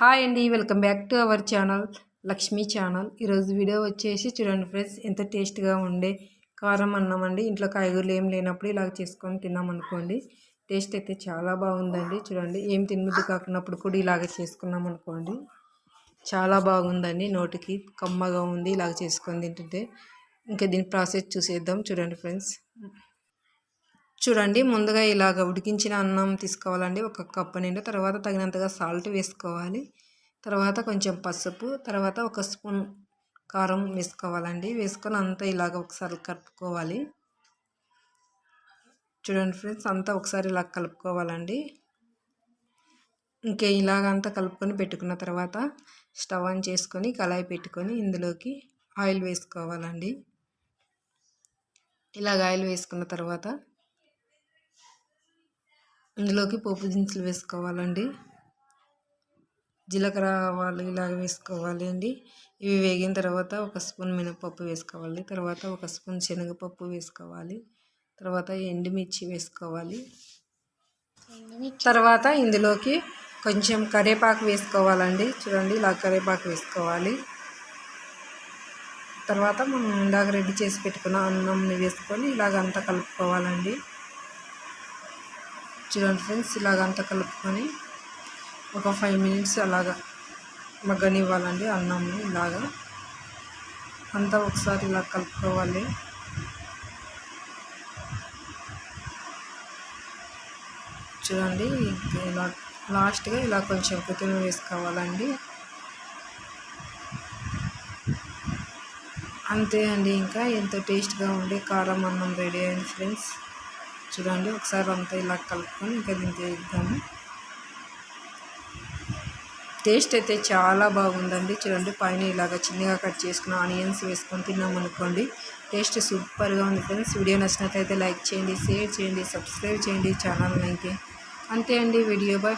Hi అండి welcome back to our channel Lakshmi channel. ఈరోజు video వచ్చేసి చూడండి ఫ్రెండ్స్ ఎంత టేస్ట్గా ఉండే కారం అన్నం అండి. ఇంట్లో కాయగూరలు ఏం లేనప్పుడు ఇలా చేసుకొని తిన్నామనుకోండి టేస్ట్ అయితే చాలా బాగుందండి. చూడండి ఏం తినముద్దు కాకున్నప్పుడు కూడా ఇలాగ చేసుకున్నాం అనుకోండి. చాలా బాగుందండి నోటికి కమ్మగా ఉంది ఇలాగ చేసుకొని తింటుంటే. ఇంకా దీని ప్రాసెస్ చూసేద్దాం చూడండి ఫ్రెండ్స్. చూడండి ముందుగా ఇలాగ ఉడికించిన అన్నం తీసుకోవాలండి. ఒక కప్పు నిండా తర్వాత తగినంతగా సాల్ట్ వేసుకోవాలి. తర్వాత కొంచెం పసుపు తర్వాత ఒక స్పూన్ కారం వేసుకోవాలండి. వేసుకొని అంతా ఇలాగ ఒకసారి కలుపుకోవాలి. చూడండి ఫ్రెండ్స్ అంతా ఒకసారి ఇలా కలుపుకోవాలండి. ఇంకే ఇలాగ అంతా కలుపుకొని పెట్టుకున్న తర్వాత స్టవ్ ఆన్ చేసుకొని కళాయి పెట్టుకొని ఇందులోకి ఆయిల్ వేసుకోవాలండి. ఇలాగ ఆయిల్ వేసుకున్న తర్వాత ఇందులోకి పోపు దినుసులు వేసుకోవాలండి. జీలకర్ర ఆవాలు ఇలాగ వేసుకోవాలి అండి. ఇవి వేగిన తర్వాత ఒక స్పూన్ మినపప్పు వేసుకోవాలి. తర్వాత ఒక స్పూన్ శనగపప్పు వేసుకోవాలి. తర్వాత ఎండుమిర్చి వేసుకోవాలి. తర్వాత ఇందులోకి కొంచెం కరివేపాకు వేసుకోవాలండి. చూడండి ఇలా కరివేపాకు వేసుకోవాలి. తర్వాత మనం ఇందాక రెడీ చేసి పెట్టుకున్న అన్నంని వేసుకొని ఇలాగంతా కలుపుకోవాలండి. చూడండి ఫ్రెండ్స్ ఇలాగంతా కలుపుకొని ఒక ఫైవ్ మినిట్స్ అలాగా మగ్గనివ్వాలండి అన్నంని ఇలాగా. అంతా ఒకసారి ఇలా కలుపుకోవాలి. చూడండి ఇలా లాస్ట్గా ఇలా కొంచెం కొత్తిమీర వేసుకోవాలండి. అంతే అండి ఇంకా ఎంతో టేస్ట్గా ఉండే కారం అన్నం రెడీ అయింది ఫ్రెండ్స్. చూడండి ఒకసారి అంతా ఇలా కలుపుకొని ఇంకా దీనికి వేద్దాము టేస్ట్ అయితే చాలా బాగుందండి. చూడండి పైన ఇలాగ చిన్నగా కట్ చేసుకున్న ఆనియన్స్ వేసుకొని తిన్నాం అనుకోండి టేస్ట్ సూపర్గా ఉంది ఫ్రెండ్స్. వీడియో నచ్చినట్లయితే లైక్ చేయండి షేర్ చేయండి సబ్స్క్రైబ్ చేయండి. ఛానల్ అయితే అంతే అండి. Video bye.